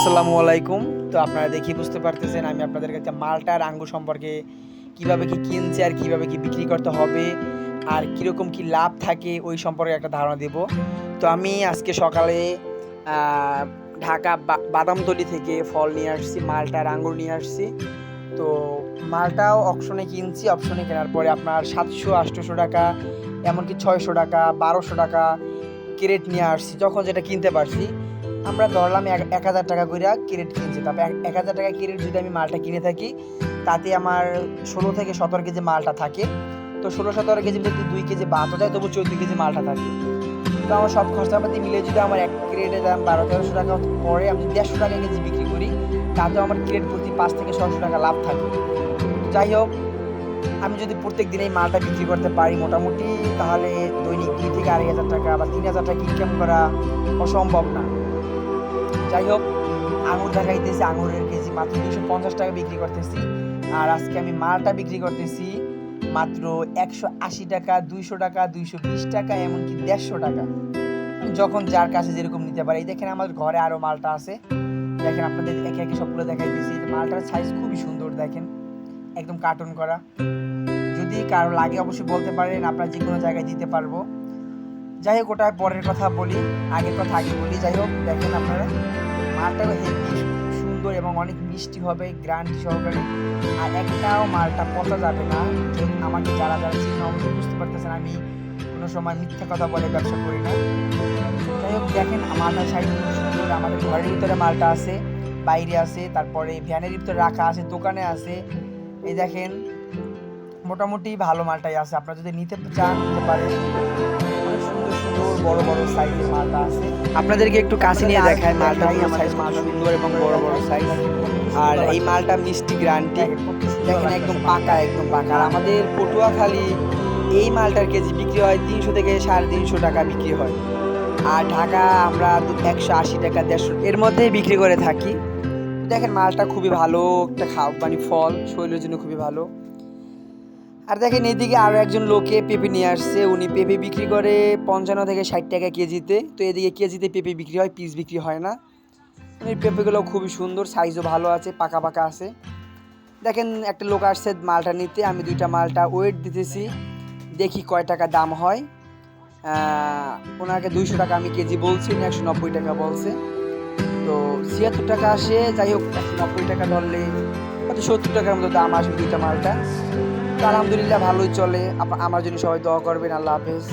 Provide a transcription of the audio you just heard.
আসসালামু আলাইকুম। তো আপনারা দেখি বুঝতে পারতেছেন, আমি আপনাদের কাছে মালটার আঙ্গুর সম্পর্কে কীভাবে কি কিনছে আর কীভাবে কি বিক্রি করতে হবে আর কীরকম কি লাভ থাকে, ওই সম্পর্কে একটা ধারণা দেব। তো আমি আজকে সকালে ঢাকা বাদামতলি থেকে ফল নিয়ে আসছি মালটার আঙ্গুর নিয়ে আসছি। তো মালটাও অপশনে কিনছি অপশনে কেনার পরে আপনার সাতশো আটশোশো টাকা, এমনকি ছয়শো টাকা, বারোশো টাকা ক্রেট নিয়ে আসছি, যখন যেটা কিনতে পারছি। আমরা ধরলাম এক- হাজার টাকা করে ক্রেট কিনছি। তারপর এক- হাজার টাকা ক্রেট যদি আমি মালটা কিনে থাকি, তাতে আমার ষোলো থেকে সতেরো কেজি মালটা থাকে। তো ষোলো সতেরো কেজি যদি দুই কেজি বাদ যায় তবু চোদ্দ কেজি মালটা থাকে। তো আমার সব খরচাপাতি মিলে যদি আমার এক ক্রেটের দাম বারো তেরোশো টাকা পরে আমি দেড়শো টাকা কেজি বিক্রি করি, তাতেও আমার ক্রেট প্রতি পাঁচ থেকে ছশো টাকা লাভ থাকে। যাই হোক, আমি যদি প্রত্যেক দিন এই মালটা বিক্রি করতে পারি মোটামুটি, তাহলে দৈনিক দুই থেকে আড়াই হাজার টাকা বা তিন হাজার টাকা ইনকাম করা অসম্ভব না। যাই হোক, আঙুর দেখাইতেছি, আঙুরের কেজি মাত্র দুশো পঞ্চাশ টাকা বিক্রি করতেছি। আর আজকে আমি মালটা বিক্রি করতেছি মাত্র একশো আশি টাকা, দুইশো টাকা, দুইশো বিশ টাকা, এমনকি দেড়শো টাকা। যখন যার কাছে যেরকম নিতে পারে। এই দেখেন আমার ঘরে আরও মালটা আছে। দেখেন আপনাদের একে একে সবগুলো দেখাইতেছি। মালটার সাইজ খুবই সুন্দর, দেখেন। একদম কার্টুন করা। যদি কারও লাগে অবশ্যই বলতে পারেন, আপনার যে কোনো জায়গায় দিতে পারব। যাই হোক, ওটা পরের কথা বলি, আগের কথা আগে বলি, যাই হোক, দেখেন আপনারা, মালটা হেভি সুন্দর এবং অনেক মিষ্টি হবে গ্রান্টি সহকারে। আর একটাও মালটা পচা যাবে না আমাকে যারা যারা চিনে অবশ্যই বুঝতে পারতেছেন, আমি কোনো সময় মিথ্যা কথা বলে ব্যবসা করি না। যাই হোক, দেখেন মালটা খুব সুন্দর, আমাদের ঘরের ভিতরে মালটা আছে, বাইরে আছে, তারপরে ভ্যানের ভিতরে রাখা আছে, দোকানে আছে। এই দেখেন, মোটামুটি ভালো মালটাই আছে, আপনারা যদি নিতে চান, নিতে পারেন। বড় বড় সাইজের মালটা আছে। আপনাদেরকে একটু কাছে নিয়ে দেখায় মালটা সাইজ মাল সুন্দর এবং বড় বড় সাইজ আর এই মালটা মিষ্টি গ্রান্টি। দেখেন একদম পাকা একদম পাকা। আর আমাদের পটুয়াখালী এই মালটার কেজি বিক্রি হয় তিনশো থেকে সাড়ে তিনশো টাকা বিক্রি হয়। আর ঢাকা আমরা একশো আশি টাকা দেড়শো এর মধ্যেই বিক্রি করে থাকি। দেখেন মালটা খুবই ভালো একটা খাও মানে ফল শরীরের জন্য খুবই ভালো। আর দেখেন এদিকে আরও একজন লোকে পেঁপে নিয়ে আসছে। উনি পেঁপে বিক্রি করে পঞ্চান্ন থেকে ষাট টাকা কেজিতে। তো এদিকে কেজিতে পেঁপে বিক্রি হয়, পিস বিক্রি হয় না। উনি পেঁপেগুলো খুবই সুন্দর সাইজও ভালো আছে, পাকা পাকা আছে। দেখেন একটা লোক আসছে মালটা নিতে, আমি দুইটা মালটা ওয়েট দিতেছি। দেখি কয় টাকা দাম হয়। ওনাকে দুইশো টাকা আমি কেজি বলছি, উনি একশো নব্বই টাকা বলছে। তো ছিয়াত্তর টাকা আসে, যাই হোক, একশো নব্বই টাকা ধরলে হয়তো সত্তর টাকার মতো দাম আসবে দুইটা মালটা। আলহামদুলিল্লাহ ভালোই চলে। আমার জন্য সবাই দোয়া করবেন আল্লাহ হাফেজ।